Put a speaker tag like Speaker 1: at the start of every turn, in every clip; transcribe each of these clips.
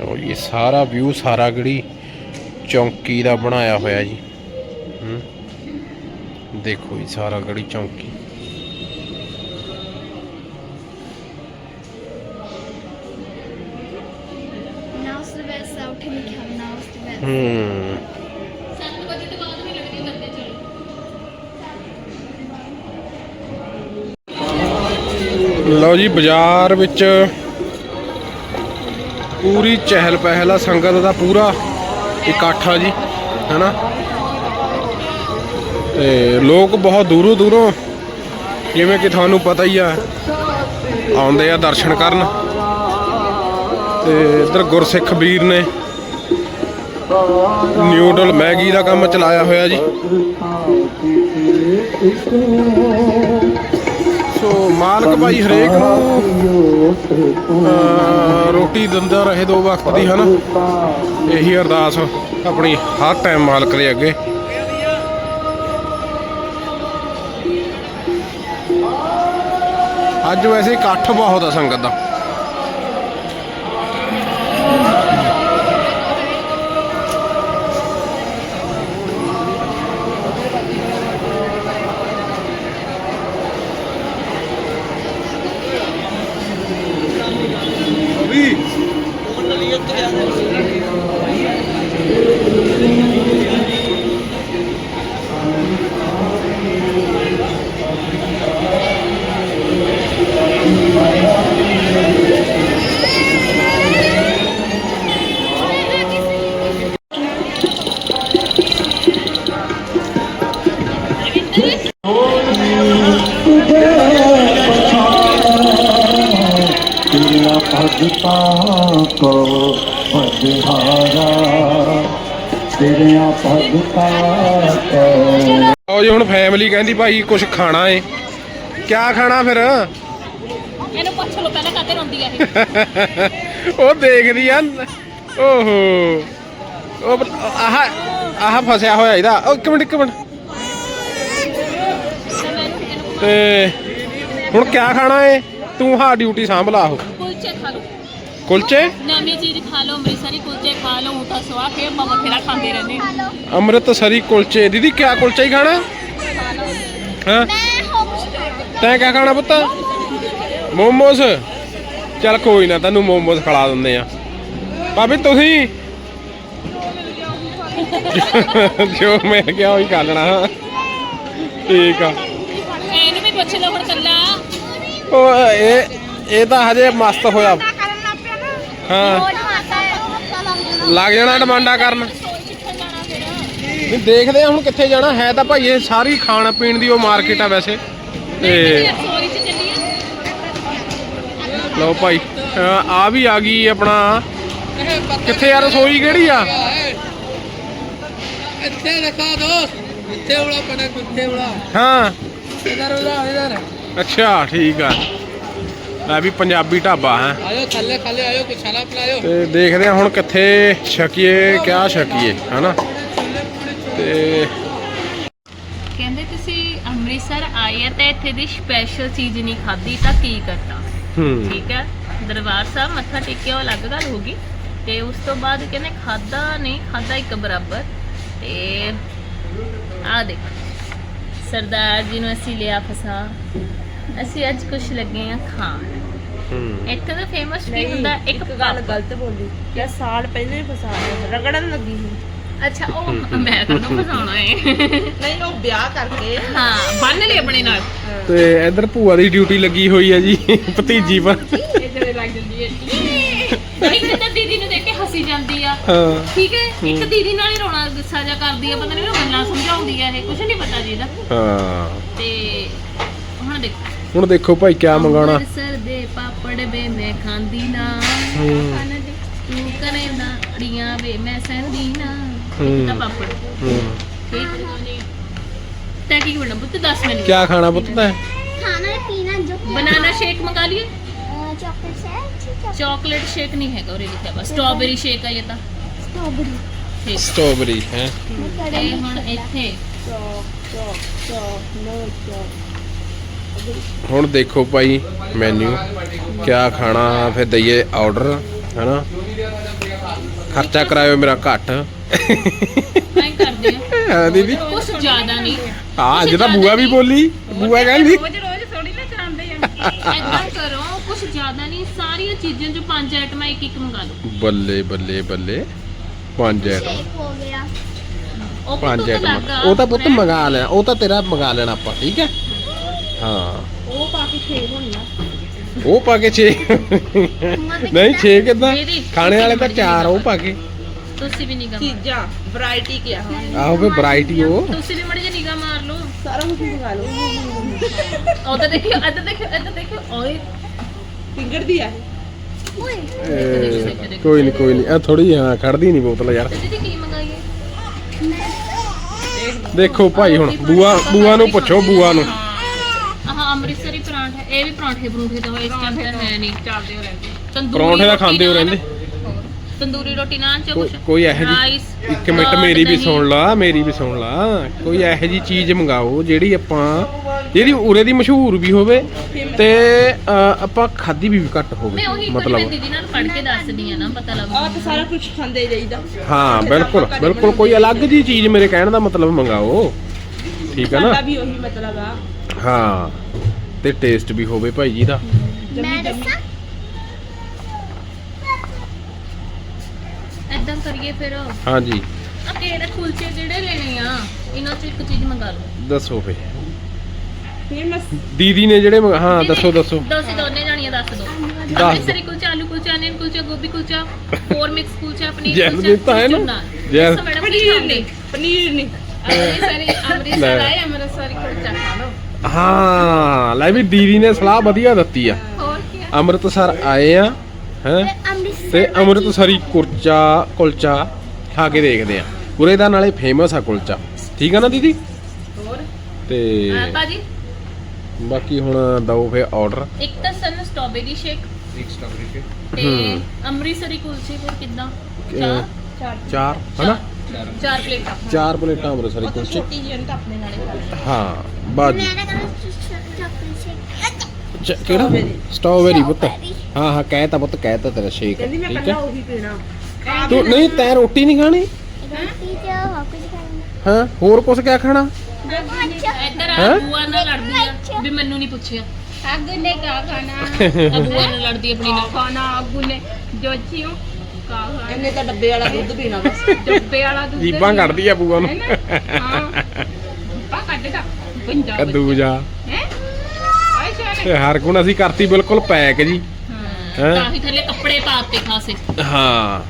Speaker 1: ਲਓ ਜੀ ਸਾਰਾ ਵਿਊ ਸਾਰਾ ਗੜੀ ਚੌਂਕੀ ਦਾ ਬਣਾਇਆ ਹੋਇਆ ਜੀ। ਹੂੰ। ਦੇਖੋ ਜੀ ਸਾਰਾ ਗੜੀ ਚੌਂਕੀ।
Speaker 2: ਨਾ ਉਸ ਦੇ ਵੈਸ ਉੱਠ ਨਹੀਂ ਖਾ ਨਾ ਉਸ ਦੇ ਵੈਸ
Speaker 1: ਹੂੰ।
Speaker 2: 7 ਵਜੇ ਤੋਂ ਬਾਅਦ ਵੀ ਲੱਗਣੀ ਬੰਦੇ ਚਲੋ।
Speaker 1: ਲਓ ਜੀ ਬਾਜ਼ਾਰ ਵਿੱਚ ਪੂਰੀ ਚਹਿਲ ਪਹਿਲ ਆ, ਸੰਗਤ ਦਾ ਪੂਰਾ ਇਕੱਠ ਆ ਜੀ, ਹੈਨਾ? ਤੇ ਲੋਕ ਬਹੁਤ ਦੂਰੋਂ ਦੂਰੋਂ, ਜਿਵੇਂ ਕਿ ਤੁਹਾਨੂੰ ਪਤਾ ਹੀ ਆ, ਆਉਂਦੇ ਆ ਦਰਸ਼ਨ ਕਰਨ। ਤੇ ਇੱਧਰ ਗੁਰਸਿੱਖ ਵੀਰ ਨੇ ਨਿਊਡਲ ਮੈਗੀ ਦਾ ਕੰਮ ਚਲਾਇਆ ਹੋਇਆ ਜੀ। ਸੋ ਮਾਲਕ ਭਾਈ ਹਰੇਕ ਨੂੰ ਰੋਟੀ ਦਿੰਦਾ ਰਹੇ ਦੋ ਵਕਤ ਦੀ, ਹਨਾ? ਇਹੀ ਅਰਦਾਸ ਆਪਣੀ ਹਰ ਟਾਈਮ ਮਾਲਕ ਦੇ ਅੱਗੇ। ਅੱਜ ਵੈਸੇ ਇਕੱਠ ਬਹੁਤ ਆ ਸੰਗਤ ਦਾ।
Speaker 3: ਭਗਤਾਂ ਕੋ ਪਧਾਰਾ ਤੇਰਿਆਂ ਭਗਤਾਂ ਕੋ।
Speaker 1: ਆਓ ਜੀ ਹੁਣ ਫੈਮਿਲੀ ਕਹਿੰਦੀ ਭਾਈ ਕੁਝ ਖਾਣਾ ਏ। ਕਿਆ ਖਾਣਾ ਫਿਰ?
Speaker 4: ਇਹਨੂੰ ਪੁੱਛ ਲੋ ਪਹਿਲਾਂ ਕਦੇ ਰੋਂਦੀ ਆ ਇਹ?
Speaker 1: ਉਹ ਦੇਖਦੀ ਆ। ਓਹੋ। ਉਹ ਆਹ ਆਹ ਫਸਿਆ ਹੋਇਆ ਇਹਦਾ। ਉਹ ਇੱਕ ਮਿੰਟ ਇੱਕ ਮਿੰਟ। ਤੇ ਹੁਣ ਕਿਆ ਖਾਣਾ ਏ? ਤੂੰ ਹਾਂ ਡਿਊਟੀ ਸਾਂਭ ਲਾ ਉਹ।
Speaker 4: ਕੁਲਚੇ ਖਾ ਲਓ।
Speaker 1: ਕੁਲਚੇ?
Speaker 4: ਨਵੀਂ ਚੀਜ਼ ਖਾ ਲਓ ਅੰਮ੍ਰਿਤਸਰੀ ਕੁਲਚੇ ਖਾ ਲਓ ਉਹ ਤਾਂ ਸਵਾ ਕੇ ਆਪਾਂ ਬਥੇਰਾ ਖਾਂਦੇ ਰਹਿੰਦੇ।
Speaker 1: ਅੰਮ੍ਰਿਤਸਰੀ ਕੁਲਚੇ। ਦੀਦੀ ਕਿਆ ਕੁਲਚਾ ਹੀ ਖਾਣਾ? ਹਾਂ? ਤੈਂ ਕਿਆ ਖਾਣਾ ਪੁੱਤ? ਮੋਮੋਸ। ਚੱਲ ਕੋਈ ਨਾ ਤੈਨੂੰ ਮੋਮੋਸ ਖਿਲਾ ਦਿੰਦੇ ਆ ਭਾਬੀ ਤੁਸੀਂ? ਜੋ ਮੈਂ ਕਿਹਾ ਉਹੀ ਖਾ ਲੈਣਾ। ਠੀਕ ਆ।
Speaker 4: ਇਹਨੂੰ ਵੀ ਪੁੱਛ ਲਓ ਹੁਣ ਕੱਲਾ
Speaker 1: ਉਹ ਇਹ ਇਹ ਤਾਂ ਹਜੇ ਮਸਤ ਹੋਇਆ। ਹਾਂ। ਲੱਗ ਜਾਣਾ ਡਿਮਾਂਡਾ ਕਰਨ। ਨਹੀਂ ਦੇਖਦੇ ਆ ਹੁਣ ਕਿੱਥੇ ਜਾਣਾ। ਹੈ ਤਾਂ ਭਾਈ ਇਹ ਸਾਰੀ ਖਾਣ ਪੀਣ ਦੀ ਉਹ ਮਾਰਕੀਟ ਆ ਵੈਸੇ। ਤੇ ਲਓ ਭਾਈ ਆ ਵੀ ਆ ਗਈ ਆਪਣਾ। ਕਿੱਥੇ ਆ ਰਸੋਈ ਕਿਹੜੀ ਆ?
Speaker 5: ਇੱਥੇ ਦਿਖਾ ਦੋ। ਇੱਥੇ ਵਾਲਾ ਬਣਾ ਕਿੱਥੇ ਵਾਲਾ।
Speaker 1: ਹਾਂ।
Speaker 5: ਇਧਰ ਉਧਰ ਇਧਰ।
Speaker 1: ਅੱਛਾ ਠੀਕ ਆ। ਲੈ ਵੀ ਪੰਜਾਬੀ ਢਾਬਾ ਹੈ।
Speaker 5: ਆਇਓ ਥੱਲੇ ਥੱਲੇ ਆਇਓ ਕੁਛ ਖਾਣਾ ਪਿਲਾਇਓ
Speaker 1: ਤੇ ਦੇਖਦੇ ਆ ਹੁਣ ਕਿੱਥੇ ਛਕੀਏ ਕਿਆ ਛਕੀਏ ਹਨਾ? ਤੇ
Speaker 4: ਕਹਿੰਦੇ ਤੁਸੀਂ ਅੰਮ੍ਰਿਤਸਰ ਆਏ ਆ ਤੇ ਇੱਥੇ ਦੀ ਸਪੈਸ਼ਲ ਚੀਜ਼ ਨਹੀਂ ਖਾਧੀ ਤਾਂ ਕੀ ਕਰਨਾ
Speaker 1: ਹੂੰ।
Speaker 4: ਠੀਕ ਹੈ ਦਰਬਾਰ ਸਾਹਿਬ ਮੱਥਾ ਟੇਕਿਆ ਉਹ ਅਲੱਗ ਗੱਲ ਹੋਗੀ ਤੇ ਉਸ ਤੋਂ ਬਾਅਦ ਕਹਿੰਦੇ ਖਾਦਾ ਨਹੀਂ ਖਾਦਾ ਇੱਕ ਬਰਾਬਰ। ਤੇ ਆ ਦੇਖ। ਸਰਦਾਰ ਜੀ ਨੂੰ ਅਸੀਂ ਲਿਆ ਫਸਾ। ਅਸੀਂ ਅੱਜ ਕੁਝ ਲੱਗੇ ਆ ਖਾਣ।
Speaker 1: ਹੂੰ।
Speaker 4: ਇੱਥੇ ਦਾ ਫੇਮਸ ਕੀ ਹੁੰਦਾ ਇੱਕ ਗੱਲ
Speaker 6: ਗਲਤ ਬੋਲੀ ਕਿ ਸਾਲ ਪਹਿਲਾਂ ਹੀ ਫਸਾ ਲਿਆ ਰਗੜਨ ਲੱਗੀ ਸੀ।
Speaker 4: ਅੱਛਾ ਉਹ ਮੈਂ ਕਦੋਂ ਫਸਾਉਣਾ ਏ?
Speaker 6: ਨਹੀਂ ਉਹ ਵਿਆਹ ਕਰਕੇ।
Speaker 4: ਹਾਂ ਬੰਨ ਲਈ ਆਪਣੇ ਨਾਲ।
Speaker 1: ਤੇ ਇਧਰ ਭੂਆ ਦੀ ਡਿਊਟੀ ਲੱਗੀ ਹੋਈ ਹੈ ਜੀ ਭਤੀਜੀ ਪਰ
Speaker 4: ਜਿਹੜੇ ਲੱਗ ਜਾਂਦੀ ਹੈ। ਹੱਸੀ ਜਾਂਦੀ ਆ।
Speaker 1: ਹਾਂ।
Speaker 4: ਠੀਕ ਹੈ? ਇੱਕ ਦੀਦੀ ਨਾਲ ਹੀ ਰੋਣਾ ਗੁੱਸਾ ਜਾ ਕਰਦੀ ਆ ਪਤਾ ਨਹੀਂ ਉਹਨੂੰ ਗੱਲਾਂ ਸਮਝਾਉਂਦੀ ਆ ਇਹ ਕੁਝ ਨਹੀਂ ਪਤਾ ਜੀ ਇਹਦਾ।
Speaker 1: ਹਾਂ।
Speaker 4: ਤੇ ਹੁਣ ਦੇਖੋ।
Speaker 1: ਹੁਣ ਦੇਖੋ ਭਾਈ ਕਿਆ ਮੰਗਾਉਣਾ।
Speaker 4: ਅੰਮ੍ਰਿਤਸਰ ਦੇ ਪਾਪੜ ਵੇ ਮੈਂ ਖਾਂਦੀ ਨਾ। ਤੂੰ ਕਰੇ ਨਾ ਅੜੀਆਂ ਵੇ ਮੈਂ ਸਹਿੰਦੀ ਨਾ। ਇੱਕ ਤਾਂ ਪਾਪੜ।
Speaker 1: ਹੂੰ।
Speaker 4: ਠੀਕ ਤੈ ਕੀ ਬਣਾ ਬੁੱਤ 10 ਮਿੰਟ
Speaker 1: ਕਿਆ ਖਾਣਾ ਪੁੱਤ ਤੈਂ?
Speaker 2: ਖਾਣਾ ਪੀਣਾ ਜੋ।
Speaker 4: ਬਨਾਨਾ ਸ਼ੇਕ ਮੰਗਾ ਲਈਏ?
Speaker 2: ਚਾਕਲੇਟ
Speaker 4: ਸ਼ੇਕ ਨਹੀਂ ਹੈਗਾ ਉਰੇ ਲਿਖਿਆ ਬਸ ਸਟ੍ਰਾਬੇਰੀ ਸ਼ੇਕ ਆ ਇਹ ਤਾਂ।
Speaker 2: ਸਟ੍ਰਾਬੇਰੀ।
Speaker 4: ਠੀਕ।
Speaker 1: ਸਟ੍ਰਾਬੇਰੀ ਹੈ?
Speaker 4: ਤੇ ਹੁਣ ਇੱਥੇ।
Speaker 1: ਹੁਣ ਦੇਖੋ ਭਾਈ ਮੈਨੂ ਕਿਆ ਖਾਣਾ ਫਿਰ ਦਈਏ ਆਰਡਰ ਹੈਨਾ? ਖਰਚਾ ਕਰਾਇਓ ਮੇਰਾ ਘੱਟ।
Speaker 4: ਐਂ ਕਰਦੇ ਆ
Speaker 1: ਹਾਂ ਦੀਦੀ?
Speaker 4: ਕੁਝ ਜ਼ਿਆਦਾ ਨਹੀਂ।
Speaker 1: ਹਾਂ ਅੱਜ ਤਾਂ ਬੂਆ ਵੀ ਬੋਲੀ ਬੂਆ ਕਹਿੰਦੀ।
Speaker 6: ਰੋਜ਼ ਰੋਜ਼ ਥੋੜੀ ਨਾ ਚਲਾਉਂਦੇ ਆ।
Speaker 4: ਐਦਾਂ ਸਾਰੀਆਂ ਚੀਜ਼ਾਂ ਚੋਂ ਪੰਜ ਆਈਟਮਾਂ ਇੱਕ ਇੱਕ ਮੰਗਾ ਲਓ।
Speaker 1: ਬੱਲੇ ਬੱਲੇ ਬੱਲੇ। ਪੰਜ
Speaker 2: ਸ਼ੇਕ ਹੋ ਗਿਆ।
Speaker 4: ਉਹ
Speaker 1: ਪੰਜ
Speaker 4: ਲੱਗਾ,
Speaker 1: ਉਹ ਤਾਂ ਪੁੱਤ ਮੰਗਾ ਲੈਣਾ ਉਹ ਤਾਂ ਤੇਰਾ ਮੰਗਾ ਲੈਣਾ ਆਪਾਂ ਠੀਕ ਹੈ? ਹਾਂ।
Speaker 6: ਉਹ ਪਾ ਕੇ ਛੇ ਹੋਣੀ ਆ।
Speaker 1: ਉਹ ਪਾ ਕੇ 6 ਨਹੀਂ 6 ਕਿਦਾਂ? ਖਾਣੇ ਵਾਲੇ ਤਾਂ 4 ਉਹ ਪਾ ਕੇ।
Speaker 4: ਤੁਸੀਂ ਵੀ ਨਿਗਾਹ ਮਾਰੋ।
Speaker 6: ਚੀਜ਼ਾਂ ਵੈਰਾਈਟੀ ਕਿਆ
Speaker 1: ਆਹੋ ਫੇ ਵੈਰਾਈਟੀ ਉਹ।
Speaker 4: ਤੁਸੀਂ ਵੀ ਮੜੀ ਜਿਹੀ ਨਿਗਾਹ ਮਾਰ ਲਓ।
Speaker 6: ਸਾਰਾ ਕੁਝ ਮੰਗਾ ਲਓ।
Speaker 4: ਉਹ ਤਾਂ ਦੇਖਿਓ ਇੱਧਰ ਦੇਖਿਓ ਇੱਧਰ ਦੇਖਿਓ ਓਏ।
Speaker 6: ਫਿੰਗਰ ਦੀ ਆ
Speaker 1: ਇਹ, ਕੋਈ ਨਹੀਂ ਕੋਈ ਨਹੀਂ ਆ ਥੋੜੀ ਹਾਂ ਖੜਦੀ ਨਹੀਂ ਬੋਤਲ ਯਾਰ।
Speaker 4: ਦੀਦੀ ਕੀ ਮੰਗਾਈਏ
Speaker 1: ਦੇਖੋ ਭਾਈ ਹੁਣ ਬੂਆ ਬੂਆ ਨੂੰ ਪੁੱਛੋ ਬੂਆ ਨੂੰ।
Speaker 4: ਆਹ ਅੰਮ੍ਰਿਤਸਰੀ ਪਰਾਂਠਾ ਇਹ ਵੀ ਪਰਾਂਠੇ ਪਰੂੰਠੇ ਤਾਂ ਇਸ ਟਾਈਮ ਤਾਂ ਹੈ ਨਹੀਂ
Speaker 6: ਚੱਲਦੇ ਹੋ ਰਹਿੰਦੇ।
Speaker 4: ਤੰਦੂਰੀ
Speaker 1: ਪਰੌਂਠੇ ਤਾਂ
Speaker 4: ਰੋਟੀ
Speaker 1: ਖਾਂਦੇ ਹੋ
Speaker 4: ਨਾਲ-
Speaker 1: ਰਹਿੰਦੇ।
Speaker 4: ਤੰਦੂਰੀ ਰੋਟੀ ਨਾਲ ਚ
Speaker 1: ਕੋਈ-
Speaker 4: ਕੁਛ?
Speaker 1: ਕੋਈ ਇਹੋ ਜਿਹੀ-
Speaker 4: ਰਾਈਸ,
Speaker 1: ਇੱਕ ਮਿੰਟ ਮੇਰੀ ਵੀ
Speaker 4: ਦਹੀਂ।
Speaker 1: ਸੁਣ ਲਾ ਮੇਰੀ ਵੀ ਸੁਣ ਲਾ। ਕੋਈ ਇਹੋ ਜੀ ਚੀਜ਼ ਮੰਗਾਓ ਜਿਹੜੀ ਆਪਾਂ ਜਿਹੜੀ ਉਰੇ ਦੀ ਮਸ਼ਹੂਰ ਵੀ ਹੋਵੇ ਤੇ ਆਪਾਂ ਖਾਦੀ ਵੀ ਘੱਟ
Speaker 4: ਮੈਂ
Speaker 1: ਹੋਵੇ
Speaker 4: ਉਹੀ ਕੁਝ ਮੈਂ
Speaker 1: ਮਤਲਬ
Speaker 4: ਦੀਦੀ ਨਾਲ ਪੜ੍ਹ ਕੇ ਦੱਸਦੀ ਆ ਨਾ ਪਤਾ ਲੱਗ
Speaker 6: ਆ ਤਾਂ ਸਾਰਾ ਕੁਝ ਖਾਂਦੇ ਹੀ
Speaker 1: ਬਿਲਕੁਲ ਬਿਲਕੁਲ ਕੋਈ ਅਲੱਗ ਜੀ ਚੀਜ਼ ਮੇਰੇ ਕਹਿਣ ਦਾ ਮਤਲਬ ਮੰਗਾਓ। ਠੀਕ ਹੈ
Speaker 6: ਸਾਡਾ
Speaker 1: ਨਾ
Speaker 6: ਵੀ ਉਹੀ ਮਤਲਬ ਆ।
Speaker 1: ਹਾਂ ਤੇ ਟੇਸਟ ਵੀ ਹੋਵੇ ਭਾਈ ਜੀ ਦਾ।
Speaker 2: ਮੈਂ ਦੱਸਾਂ?
Speaker 4: ਐਦਾਂ ਕਰੀਏ ਫਿਰ।
Speaker 1: ਹਾਂਜੀ।
Speaker 4: ਆ ਕਿਹੜੇ ਕੁਲਚੇ ਜਿਹੜੇ ਲੈਣੇ ਆ ਇਹਨਾਂ ਚ ਇੱਕ ਚੀਜ਼ ਮੰਗਾ ਲਓ।
Speaker 1: ਦੱਸੋ ਫੇ ਦੀਦੀ ਨੇ ਜਿਹੜੇ ਮੰਗਾ- ਹਾਂ ਦੱਸੋ ਦੱਸੋ।
Speaker 4: ਦੱਸੋ ਦੋਨੇ ਜਾਣੀਆਂ ਦੱਸ ਦੋ।
Speaker 1: ਦਿਓ।
Speaker 4: ਅੰਮ੍ਰਿਤਸਰੀ ਕੁਲਚਾ ਆਲੂ ਕੁਲਚਾ ਅਨੀਅਨ ਕੁਲਚਾ ਗੋਭੀ ਕੁਲਚਾ ਫੋਰ ਮਿਕਸ ਕੁਲਚਾ ਪਨੀਰ
Speaker 1: ਜੈਸ
Speaker 4: ਕੁਲਚਾ
Speaker 1: ਦਿੱਤਾ ਹੈ ਨਾ?
Speaker 4: ਮੈਡਮ ਕੀ
Speaker 6: ਪਨੀਰ ਨਹੀਂ ਪਨੀਰ ਨਹੀਂ।
Speaker 4: ਅੰਮ੍ਰਿਤਸਰੀ
Speaker 1: ਲੈ।
Speaker 4: ਅੰਮ੍ਰਿਤਸਰ ਆਏ ਅੰਮ੍ਰਿਤਸਰੀ ਕੁਲਚਾ ਖਾ ਲਓ।
Speaker 1: ਹਾਂ ਲੈ ਵੀ ਦੀਦੀ ਨੇ ਸਲਾਹ ਵਧੀਆ ਦਿੱਤੀ ਆ।
Speaker 4: ਹੋਰ ਕੀ
Speaker 1: ਅੰਮ੍ਰਿਤਸਰ ਆਏ ਆ ਹੈ?
Speaker 2: ਅੰਮ੍ਰਿਤਸਰ
Speaker 1: ਤੇ ਅੰਮ੍ਰਿਤਸਰੀ ਕੁਲਚਾ ਕੁਲਚਾ ਖਾ ਕੇ ਦੇਖਦੇ ਆ। ਉਰੇ ਦਾ ਨਾਲੇ ਫੇਮਸ ਆ ਕੁਲਚਾ। ਠੀਕ ਆ ਨਾ ਦੀਦੀ?
Speaker 4: ਹੋਰ?
Speaker 1: ਤੇ
Speaker 4: ਅਹ ਭਾਜੀ?
Speaker 1: ਬਾਕੀ ਹੁਣ ਦਓ ਫੇ ਆਰਡਰ
Speaker 4: ਇੱਕ ਤਾਂ ਸਾਨੂੰ ਸਟ੍ਰਾਬੇਰੀ ਸ਼ੇਕ ਤੇ
Speaker 1: ਹੂੰ।
Speaker 4: ਅੰਮ੍ਰਿਤਸਰੀ ਕੁਲਚੇ ਫਿਰ ਕਿਦਾਂ?
Speaker 1: ਅਹ, ਚਾਰ। ਹਨਾ?
Speaker 4: ਚਾਰ। ਪਲੇਟਾਂ।
Speaker 1: ਚਾਰ ਪਲੇਟਾਂ ਅੰਮ੍ਰਿਤਸਰੀ
Speaker 6: ਤਾਂ
Speaker 1: ਕੁਲਚੇ।
Speaker 6: ਛੋਟੀ ਜਿਹੀ ਤਾਂ ਆਪਣੇ ਨਾਲੇ ਖਾ ਲਈ।
Speaker 1: ਹਾਂ ਬਾਜੀ
Speaker 2: ਸ਼ੇਕ
Speaker 1: ਕਿਹੜਾ। ਸਟ੍ਰਾਬੇਰੀ ਪੁੱਤ। ਹਾਂ ਹਾਂ ਕਹਿ ਤਾ ਪੁੱਤ ਕਹਿ ਤਾ ਤੇਰਾ ਸ਼ੇਕ
Speaker 6: ਕਹਿੰਦੀ ਮੈਂ
Speaker 1: ਠੀਕ
Speaker 6: ਪਹਿਲਾਂ
Speaker 1: ਹੈ।
Speaker 6: ਉਹੀ ਪੀਣਾ।
Speaker 1: ਤੂੰ ਨਹੀਂ ਤੈਂ ਰੋਟੀ ਨਹੀਂ ਖਾਣੀ?
Speaker 2: ਰੋਟੀ ਤੇ ਹੋਰ ਕੁਝ ਖਾਣਾ।
Speaker 1: ਹਾਂ ਹੋਰ ਕੁਝ ਕਿਆ ਖਾਣਾ?
Speaker 4: ਇੱਧਰ ਆ
Speaker 1: ਹੈਂ?
Speaker 4: ਬੂਆ ਨਾਲ ਲੜਦੀ ਆ ਵੀ ਮੈਨੂੰ ਨਹੀਂ ਪੁੱਛਿਆ।
Speaker 6: ਅੱਗ ਨੇ ਕਾ ਖਾਣਾ?
Speaker 4: ਆ ਬੂਆ ਨਾਲ ਲੜਦੀ ਆਪਣੀ ਨਾਲ।
Speaker 6: ਖਾਣਾ? ਅੱਗੂ ਨੇ ਜੋ ਚੀਓ ਕਾ ਖਾਣਾ? ਇਹਨੇ ਤਾਂ ਡੱਬੇ ਵਾਲਾ ਦੁੱਧ ਪੀਣਾ ਬਸ ਡੱਬੇ ਵਾਲਾ ਦੁੱਧ
Speaker 1: ਜੀਬਾਂ ਕੱਢਦੀ ਆ ਬੂਆ ਨੂੰ।
Speaker 6: ਹਾਂ ਪਾ ਕੱਢਦਾ ਪੰਜਾਬ
Speaker 1: ਕੱਦੂ ਜਾ
Speaker 6: ਹੈ? ਆਈ ਸ਼ਾਨੇ
Speaker 1: ਤੇ ਹਰ ਗੁਣ ਅਸੀਂ ਕਰਤੀ ਬਿਲਕੁਲ ਪੈਕ ਜੀ। ਹੈਂ?
Speaker 4: ਕਾਫੀ ਥੱਲੇ ਕੱਪੜੇ ਪਾਤੇ ਖਾਸੇ।
Speaker 1: ਹਾਂ।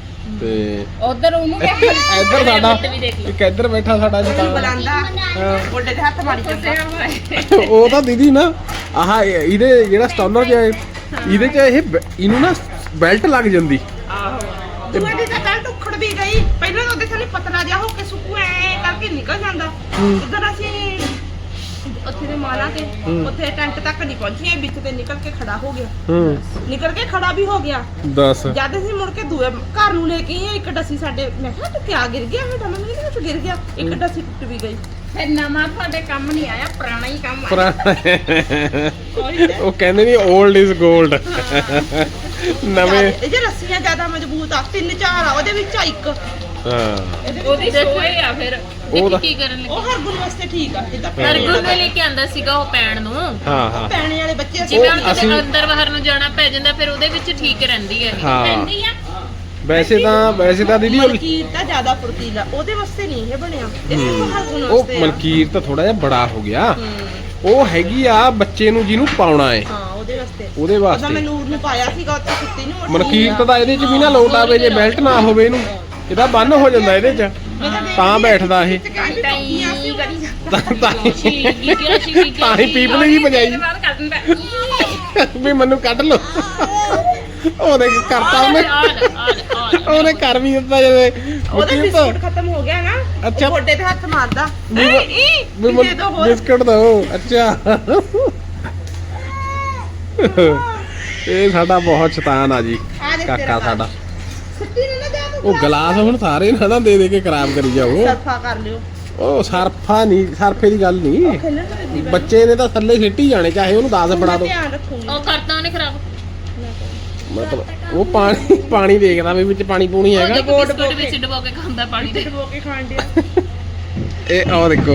Speaker 1: ਤੇ
Speaker 6: ਉਧਰ ਉਹਨੂੰ
Speaker 1: ਇੱਧਰ ਸਾਡਾ ਇੱਕ ਇੱਧਰ ਬੈਠਾ ਸਾਡਾ ਜੀ
Speaker 6: ਬੁਲਾਉਂਦਾ। ਗੋਡੇ ਤੇ ਹੱਥ ਮਾਰੀ ਜਾਂਦਾ
Speaker 1: ਉਹ ਤਾਂ ਦੀਦੀ ਨਾ ਆਹ ਇਹ- ਇਹਦੇ ਜਿਹੜਾ ਸਟਾਨਰ ਜਿਹਾ ਇਹਦੇ ਚ ਇਹ ਬ- ਇਹਨੂੰ ਨਾ ਬੈਲਟ ਲੱਗ ਜਾਂਦੀ।
Speaker 6: ਆਹੋ। ਦੀ ਤਾਂ ਬੈਲਟ ਉਖੜ ਵੀ ਗਈ। ਪਹਿਲਾਂ ਤਾਂ ਉਹਦੇ ਥੱਲੇ ਪਤਲਾ ਜਿਹਾ ਹੋ ਕੇ ਸੁੱਕੂ ਐ ਕਰਕੇ ਨਿਕਲ ਜਾਂਦਾ। ਉਧਰ ਅਸੀਂ ਉੱਥੇ ਦੇ ਮਾਲਾ ਤੇ
Speaker 1: ਹੂੰ।
Speaker 6: ਉੱਥੇ ਟੈਂਟ ਤੱਕ ਨਹੀਂ ਪਹੁੰਚੀਆਂ ਵਿੱਚ ਤੇ ਨਿਕਲ ਕੇ ਖੜਾ ਹੋ ਗਿਆ।
Speaker 1: ਹੂੰ।
Speaker 6: ਨਿਕਲ ਕੇ ਖੜਾ ਵੀ ਹੋ ਗਿਆ।
Speaker 1: ਦੱਸ।
Speaker 6: ਜਦ ਅਸੀਂ ਮੁੜ ਕੇ ਦੂਏ ਘਰ ਨੂੰ ਲੈ ਕੇ ਆਏ ਇੱਕ ਡੱਸੀ ਸਾਡੇ ਮੈਂ ਕਿਹਾ ਤੂੰ ਕਿਆ ਗਿਰ ਗਿਆ ਮੈਂ ਤਾਂ ਮੰਮੀ ਕਹਿੰਦੀ ਤੂੰ ਗਿਰ ਗਿਆ। ਇੱਕ ਡੱਸੀ ਟੁੱਟ ਵੀ ਗਈ। ਫਿਰ ਨਵਾਂ ਤੁਹਾਡੇ ਕੰਮ ਨਹੀਂ ਆਇਆ ਪੁਰਾਣਾ ਹੀ ਕੰਮ
Speaker 1: ਪਰ ਉਹ ਕਹਿੰਦੇ ਨਹੀਂ 올ਡ ਇਜ਼ 골ਡ ਨਵੇਂ।
Speaker 6: ਇਹ ਜੇ ਰੱਸੀਆਂ ਜ਼ਿਆਦਾ ਮਜ਼ਬੂਤ ਆ ਤਿੰਨ ਚਾਰ ਆ ਉਹਦੇ ਵਿੱਚ ਆ ਇੱਕ।
Speaker 1: ਹਾਂ।
Speaker 6: ਉਹਦੀ ਸੋਏ ਆ ਫਿਰ।
Speaker 1: ਉਹਦਾ
Speaker 4: ਦੇਖੀ ਕੀ ਕਰਨ
Speaker 6: ਉਹ
Speaker 4: ਲੱਗੇ
Speaker 6: ਹਰਗੁਣ ਵਾਸਤੇ ਠੀਕ ਆ ਇਹ ਤਾਂ
Speaker 4: ਹਰਗੁਣ ਨੇ ਲੈ ਕੇ ਆਂਦਾ ਸੀਗਾ ਉਹ ਪੈਣ ਨੂੰ।
Speaker 1: ਹਾਂ ਹਾਂ।
Speaker 6: ਪੈਣੇ ਵਾਲੇ ਬੱਚੇ ਅਸੀਂ
Speaker 4: ਜਿਵੇਂ ਹੁਣ
Speaker 1: ਅਸੀਂ-
Speaker 4: ਕਿਤੇ ਅੰਦਰ ਬਾਹਰ ਨੂੰ ਜਾਣਾ ਪੈ ਜਾਂਦਾ ਫਿਰ ਉਹਦੇ ਵਿੱਚ ਠੀਕ ਰਹਿੰਦੀ ਹੈ।
Speaker 6: ਪੈਂਦੀ ਆ।
Speaker 1: ਵੈਸੇ ਤਾਂ ਵੈਸੇ ਤਾਂ ਦੀਦੀ ਉਹ
Speaker 6: ਮਲਕੀਰ ਤਾਂ ਜ਼ਿਆਦਾ ਫੁਰਤੀਲਾ ਉਹਦੇ ਵਾਸਤੇ ਨਹੀਂ ਇਹ ਬਣਿਆ। ਇਹ ਸਿਰਫ ਹਰਗੁਣ
Speaker 1: ਉਹ
Speaker 6: ਵਾਸਤੇ ਆ।
Speaker 1: ਮਲਕੀਰ ਤਾਂ ਥੋੜਾ ਜਿਹਾ ਬੜਾ ਹੋ ਗਿਆ।
Speaker 6: ਹੂੰ,
Speaker 1: ਉਹ ਹੈਗੀ ਆ ਬੱਚੇ ਨੂੰ ਜਿਹਨੂੰ ਪਾਉਣਾ ਏ।
Speaker 6: ਹਾਂ ਉਹਦੇ ਵਾਸਤੇ।
Speaker 1: ਉਹਦੇ
Speaker 6: ਉਹਦਾ
Speaker 1: ਵਾਸਤੇ।
Speaker 6: ਮੈਂ ਨੂਰ ਨੂੰ ਪਾਇਆ ਸੀਗਾ ਉੱਥੇ ਸੁੱਤੀ ਨੂੰ। ਉਹ
Speaker 1: ਮਲਕੀਰ ਤਾਂ ਇਹਦੇ ਚ ਵੀ ਨਾ ਲੋਟ ਆਵੇ ਜੇ ਬੈਲਟ ਨਾ ਹੋਵੇ ਇਹਨੂੰ। ਇਹਦਾ ਬੰਨ ਹੋ ਜਾਂਦਾ ਇਹਦੇ ਚ। ਤਾਂ ਬੈਠਦਾ ਇਹ। ਤਾਂ ਹੀ- ਪੀਪਲੀ ਜੀ ਵਜਾਈ ਵੀ ਮੈਨੂੰ ਕੱਢ ਲੋ ਉਹਨੇ ਕਰਤਾ ਉਹਨੇ। ਉਹਨੇ ਕਰ ਵੀ ਦਿੱਤਾ ਜਦੇ।
Speaker 6: ਉਹਦੇ ਬਿਸਕੁਟ ਖਤਮ ਹੋ ਗਿਆ ਨਾ
Speaker 1: ਅੱਛਾ।
Speaker 6: ਤੇ ਹੱਥ ਮਾਰਦਾ। ਨਹੀਂ
Speaker 1: ਬਿਸਕਟ ਦੋ। ਅੱਛਾ। ਇਹ ਸਾਡਾ ਬਹੁਤ ਸ਼ੈਤਾਨ ਆ ਜੀ। ਕਾਕਾ ਸਾਡਾ।
Speaker 6: ਸਿੱਟੀ ਨਾ
Speaker 1: ਉਹ ਗਲਾਸ ਹੁਣ ਸਾਰੇ ਨਾ ਨਾ ਦੇ ਦੇ ਕੇ ਖਰਾਬ ਕਰੀ ਜਾਓ।
Speaker 6: ਸਰਫਾ ਕਰ ਲਿਓ।
Speaker 1: ਉਹ ਸਰਫਾ ਨਹੀਂ ਸਰਫੇ ਦੀ ਗੱਲ ਨਹੀਂ। ਬੱਚੇ ਨੇ ਤਾਂ ਥੱਲੇ ਸਿੱਟੀ ਜਾਣੇ ਚਾਹੇ ਉਹਨੂੰ 10 ਬਣਾ ਦਿਓ
Speaker 6: ਧਿਆਨ ਰੱਖੂਗੀ।
Speaker 4: ਉਹ ਕਰਤਾ ਉਹਨੇ ਖਰਾਬ।
Speaker 1: ਮਤਲਬ ਉਹ ਪਾਣੀ ਪਾਣੀ ਦੇਖਦਾ ਵੀ ਵਿੱਚ ਪਾਣੀ ਪੂਣੀ
Speaker 4: ਉਹ
Speaker 1: ਹੈਗਾ
Speaker 4: ਦੇਖੋ ਬਿਸਕੁਟ ਵਿੱਚ ਡਬੋ ਕੇ ਖਾਂਦਾ ਪਾਣੀ ਦੇ।
Speaker 6: ਹੋ ਕੇ ਖਾਣ ਡਿਆ।
Speaker 1: ਇਹ ਆਹ ਦੇਖੋ।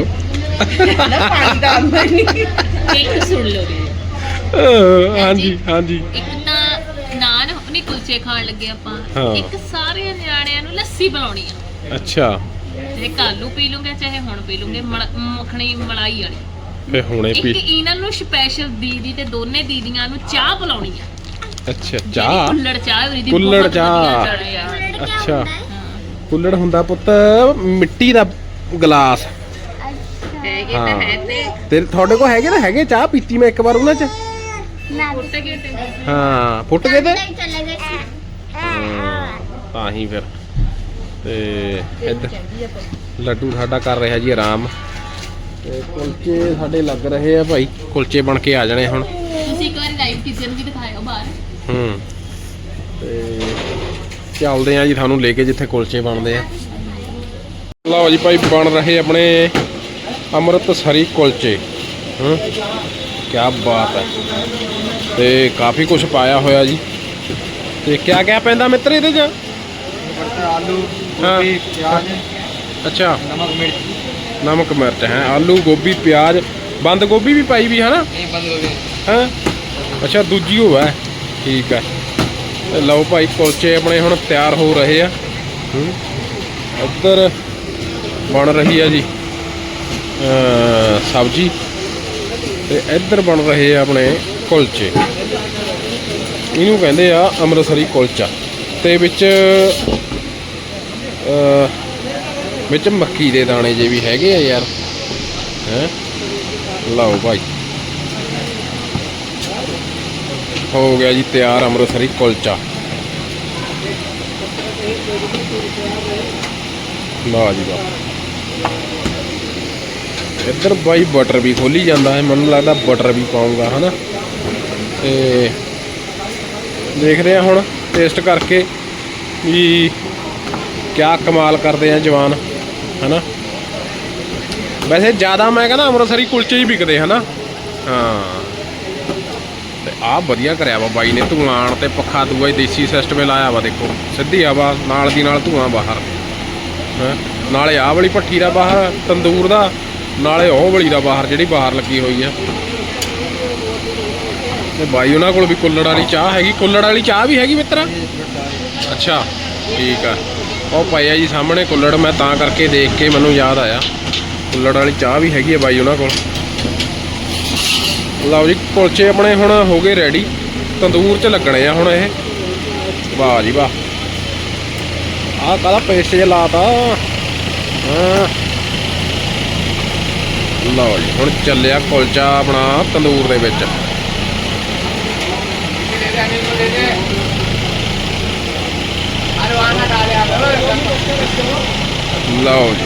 Speaker 6: ਨਾ ਪਾਣੀ ਦਾ ਆਉਂਦਾ ਨਹੀਂ।
Speaker 4: ਇੱਕ ਸੁਣ ਲਓ
Speaker 1: ਹਾਂਜੀ। ਹਾਂਜੀ।
Speaker 4: ਇੱਕ ਨਹੀਂ ਕੁਲਚੇ ਖਾਣ ਲੱਗੇ ਆਪਾਂ?
Speaker 1: ਹਾਂ।
Speaker 4: ਇੱਕ ਸਾਰੇ ਨਿਆਣਿਆਂ ਨੂੰ ਲੱਸੀ ਬਣਾਉਣੀ ਆ।
Speaker 1: ਅੱਛਾ।
Speaker 4: ਜੇ ਕਾਲੂ ਪੀ ਲੂਗੇ ਚਾਹੇ ਹੁਣ ਪੀ ਲੂਗੇ ਮਲ- ਮੱਖਣੀ ਮਲਾਈ ਵਾਲੀ।
Speaker 1: ਫੇ ਹੁਣੇ
Speaker 4: ਇੱਕ
Speaker 1: ਪੀ।
Speaker 4: ਇਹਨਾਂ ਨੂੰ ਸਪੈਸ਼ਲ ਦੀਦੀ ਤੇ ਦੋਨੇ ਦੀਦੀਆਂ ਨੂੰ ਚਾਹ ਪਿਲਾਉਣੀ ਆ।
Speaker 1: ਅੱਛਾ
Speaker 4: ਜਿਹੜੀ
Speaker 1: ਚਾਹ?
Speaker 4: ਕੁੱਲੜ ਚਾਹ ਵੀਦੀ
Speaker 1: ਕੁੱਲੜ ਚਾਹ। ਅੱਛਾ। ਕੁੱਲੜ ਹੁੰਦਾ? ਪੁੱਤ ਮਿੱਟੀ ਦਾ ਗਲਾਸ।
Speaker 4: ਹੈਗੇ। ਤਾਂ ਹੈ ਤੇ।
Speaker 1: ਤੇ ਤੁਹਾਡੇ ਕੋਲ ਹੈਗੇ ਤਾਂ ਹੈਗੇ ਚਾਹ ਪੀਤੀ ਮੈਂ ਇੱਕ ਵਾਰ ਉਹਨਾਂ ਚ?
Speaker 4: ਫੁੱਟ ਗਏ ਤੇ।
Speaker 1: ਹਾਂ ਫੁੱਟ ਗਏ ਤੇ?
Speaker 2: ਨਹੀਂ ਚਲੇ ਗਏ ਸੀ।
Speaker 1: ਹਾਂ, ਤਾਂ ਹੀ ਫਿਰ। ਤੇ ਇੱਧਰ ਲੱਡੂ ਸਾਡਾ ਕਰ ਰਿਹਾ ਜੀ ਆਰਾਮ। ਤੇ ਕੁਲਚੇ ਸਾਡੇ ਲੱਗ ਰਹੇ ਆ ਭਾਈ। ਕੁਲਚੇ ਬਣ ਕੇ ਆ ਜਾਣੇ ਹੁਣ।
Speaker 4: ਤੁਸੀਂ ਇੱਕ ਵਾਰੀ ਲਾਈਵ ਕਿਚਨ ਵੀ ਦਿਖਾਇਓ ਬਾਹਰ।
Speaker 1: ਹੂੰ। ਤੇ ਚੱਲਦੇ ਆ ਜੀ ਤੁਹਾਨੂੰ ਲੈ ਕੇ ਜਿੱਥੇ ਕੁਲਚੇ ਬਣਦੇ ਆ। ਲਓ ਜੀ ਭਾਈ ਬਣ ਰਹੇ ਆਪਣੇ ਅੰਮ੍ਰਿਤਸਰੀ ਕੁਲਚੇ। ਹੂੰ। ਕੀ ਬਾਤ ਹੈ। ਤੇ ਕਾਫੀ ਕੁਝ ਪਾਇਆ ਹੋਇਆ ਜੀ। ਤੇ ਕਿਆ ਕਿਆ ਪੈਂਦਾ ਮਿੱਤਰ ਇਹਦੇ ਚ?
Speaker 5: ਆਲੂ। ਗੋਭੀ ਪਿਆਜ਼।
Speaker 1: ਅੱਛਾ।
Speaker 5: ਨਮਕ ਮਿਰਚ।
Speaker 1: ਨਮਕ ਮਿਰਚ ਹੈ। ਆਲੂ ਗੋਭੀ ਪਿਆਜ਼। ਬੰਦ ਗੋਭੀ ਵੀ ਪਾਈ ਵੀ ਹੈ ਨਾ?
Speaker 5: ਇਹ ਬੰਦ ਗਏ
Speaker 1: ਹਾਂ? ਅੱਛਾ ਦੂਜੀ ਹੋ ਹੈ। ਠੀਕ ਹੈ। ਲਓ ਭਾਈ ਕੁਲਚੇ ਆਪਣੇ ਹੁਣ ਤਿਆਰ ਹੋ ਰਹੇ ਆ। ਉੱਧਰ ਬਣ ਰਹੀ ਆ ਜੀ ਸਬਜੀ। ਤੇ ਇੱਧਰ ਬਣ ਰਹੇ ਆ ਆਪਣੇ ਕੁਲਚੇ। ਇਹਨੂੰ ਕਹਿੰਦੇ ਆ ਅੰਮ੍ਰਿਤਸਰੀ ਕੁਲਚਾ। ਤੇ ਵਿੱਚ ਵਿੱਚ ਮੱਕੀ ਦੇ ਦਾਣੇ ਜੇ ਵੀ ਹੈਗੇ ਆ ਯਾਰ। ਹੈ? ਲਓ ਭਾਈ। ਹੋ ਗਿਆ ਜੀ ਤਿਆਰ ਅੰਮ੍ਰਿਤਸਰੀ ਕੁਲਚਾ। ਵਾਹ ਜੀ ਵਾਹ ਇੱਧਰ ਬਾਈ ਬਟਰ ਵੀ ਖੋਲੀ ਜਾਂਦਾ ਹੈ, ਮੈਨੂੰ ਲੱਗਦਾ ਬਟਰ ਵੀ ਪਾਉਂਗਾ ਹਨਾ? ਤੇ ਦੇਖਦੇ ਆ ਹੁਣ ਟੇਸਟ ਕਰਕੇ ਵੀ ਕਿਆ ਕਮਾਲ ਕਰਦੇ ਆ ਜਵਾਨ, ਹਨਾ? ਵੈਸੇ ਜ਼ਿਆਦਾ ਮੈਂ ਕਹਿੰਦਾ ਅੰਮ੍ਰਿਤਸਰੀ ਕੁਲਚੇ ਹੀ ਵਿਕਦੇ, ਹਨਾ? ਹਾਂ। ਤੇ ਆਹ ਵਧੀਆ ਕਰਿਆ ਵਾ ਬਾਈ ਨੇ, ਧੂਆਂ ਤੇ ਪੱਖਾ ਦੂਆ ਹੀ ਦੇਸੀ ਸਿਸਟਮ ਲਾਇਆ ਵਾ, ਦੇਖੋ। ਸਿੱਧੀ ਹਵਾ, ਨਾਲ ਦੀ ਨਾਲ ਧੂਆਂ ਬਾਹਰ। ਹੈਂ? ਨਾਲੇ ਆਹ ਵਾਲੀ ਭੱਠੀ ਦਾ ਬਾਹਰ ਤੰਦੂਰ ਦਾ ਨਾਲੇ ਉਹ ਵਾਲੀ ਦਾ ਬਾਹਰ, ਜਿਹੜੀ ਬਾਹਰ ਲੱਗੀ ਹੋਈ ਆ। ਤੇ ਬਾਈ ਉਹਨਾਂ ਕੋਲ ਵੀ ਕੁੱਲੜ ਵਾਲੀ ਚਾਹ ਹੈਗੀ। ਕੁੱਲੜ ਵਾਲੀ ਚਾਹ ਵੀ ਹੈਗੀ ਮਿੱਤਰਾ? ਅੱਛਾ, ਠੀਕ ਆ। ਉਹ ਪਏ ਜੀ ਸਾਹਮਣੇ ਕੁੱਲੜ, ਮੈਂ ਤਾਂ ਕਰਕੇ ਦੇਖ ਕੇ ਮੈਨੂੰ ਯਾਦ ਆਇਆ। ਕੁੱਲੜ ਵਾਲੀ ਚਾਹ ਵੀ ਹੈਗੀ ਆ ਬਾਈ ਉਹਨਾਂ ਕੋਲ। ਲਓ ਜੀ, ਕੁਲਚੇ ਆਪਣੇ ਹੁਣ ਹੋ ਗਏ ਰੈਡੀ ਤੰਦੂਰ 'ਚ ਲੱਗਣੇ ਆ ਹੁਣ ਇਹ। ਵਾਹ ਜੀ ਵਾਹ। ਆਹ ਕਾਲਾ ਪੇਸਟ ਜਿਹਾ ਲਾਤਾ। ਹਾਂ। ਲਓ ਜੀ, ਹੁਣ ਚੱਲਿਆ ਕੁਲਚਾ ਆਪਣਾ ਤੰਦੂਰ ਦੇ ਵਿੱਚ। ਲਓ ਜੀ।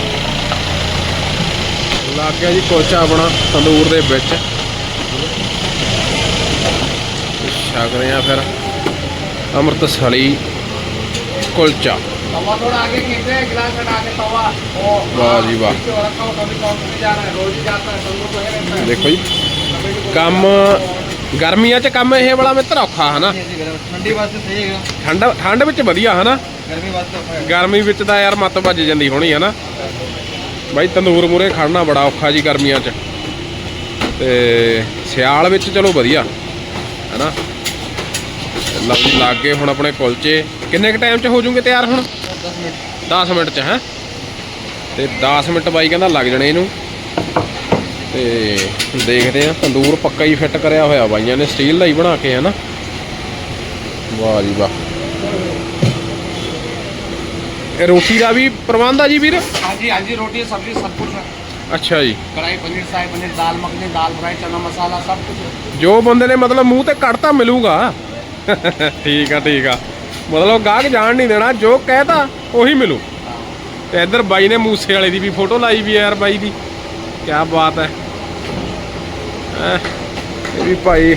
Speaker 1: ਲੱਗ ਗਿਆ ਜੀ ਕੁਲਚਾ ਆਪਣਾ ਤੰਦੂਰ ਦੇ ਵਿੱਚ। ਛਕ ਰਹੇ ਆ ਫਿਰ। ਅੰਮ੍ਰਿਤਸਲੀ ਕੁਲਚਾ।
Speaker 5: तवा थोड़ा आगे खींचे गिलास हटा के तवा ओ
Speaker 1: ਵਾਹ ਜੀ ਵਾਹ
Speaker 5: नीचे रखा हो कभी कॉम नहीं जा रहा है रोज ही जाता है संगो तो है रहता है
Speaker 1: ਦੇਖੋ ਜੀ ਕੰਮ ਗਰਮੀਆਂ 'ਚ ਕੰਮ ਇਹ ਵਾਲਾ ਮਿੱਤਰ ਔਖਾ ਹਨਾ
Speaker 5: ठंडी वास्ते सही है
Speaker 1: ਠੰਡ ਠੰਡ ਵਿੱਚ ਵਧੀਆ ਹਨਾ
Speaker 5: गर्मी वास्ते औखा है
Speaker 1: ਗਰਮੀ ਵਿੱਚ ਤਾਂ ਯਾਰ ਮੱਤ ਵੱਜ ਜਾਂਦੀ ਹੋਣੀ ਹਨਾ ਬਾਈ ਤੰਦੂਰ ਮੂਰੇ ਖੜਨਾ ਬੜਾ ਔਖਾ ਜੀ ਗਰਮੀਆਂ 'ਚ ਤੇ ਸਿਆਲ ਵਿੱਚ ਚਲੋ ਵਧੀਆ ਹਨਾ ਲੱਗ ਲੱਗੇ ਹੁਣ ਆਪਣੇ ਕੁਲਚੇ ਕਿੰਨੇ ਕ ਟਾਈਮ 'ਚ ਹੋ ਜੂਗੇ ਤਿਆਰ ਹੁਣ ਮਿੰਟ। ਚ ਹੈ? ਤੇ 10 ਮਿੰਟ ਬਾਈ ਕਹਿੰਦਾ ਲੱਗ ਜਾਣੇ ਇਹਨੂੰ। ਤੇ ਦੇਖਦੇ ਆ ਤੰਦੂਰ ਪੱਕਾ ਹੀ ਫਿੱਟ ਕਰਿਆ ਹੋਇਆ ਬਾਈਆਂ ਨੇ ਸਟੀਲ ਦਾ ਬਣਾ ਕੇ ਹੈ ਨਾ ਵਾਹ ਜੀ ਵਾਹ। ਰੋਟੀ ਦਾ ਵੀ ਪ੍ਰਬੰਧ ਆ ਜੀ ਵੀਰ?
Speaker 5: ਹਾਂਜੀ ਹਾਂਜੀ ਰੋਟੀ ਸਬਜ਼ੀ ਸਭ ਕੁਝ
Speaker 1: ਅੱਛਾ ਜੀ।
Speaker 5: ਕੜਾਈ ਪਨੀਰ ਸਾਈ ਪਨੀਰ ਦਾਲ ਮੱਖਣੀ ਦਾਲ ਫਰਾਈ ਚਨਾ ਮਸਾਲਾ ਸਭ ਕੁਝ
Speaker 1: ਜੋ ਬੰਦੇ ਨੇ ਮਤਲਬ ਮੂੰਹ ਤੇ ਕੱਢਤਾ ਮਿਲੂਗਾ। ਠੀਕ ਆ ਠੀਕ ਆ। ਮਤਲਬ ਗਾਹਕ ਜਾਣ ਨਹੀਂ ਦੇਣਾ ਜੋ ਕਹਿਤਾ ਉਹੀ ਮਿਲੂ। ਤੇ ਇੱਧਰ ਬਾਈ ਨੇ ਮੂਸੇ ਵਾਲੇ ਦੀ ਵੀ ਫੋਟੋ ਲਾਈ ਵੀ ਯਾਰ ਬਾਈ ਦੀ। ਕੀ ਬਾਤ ਹੈ। ਹੈਂ, ਇਹ ਵੀ ਭਾਈ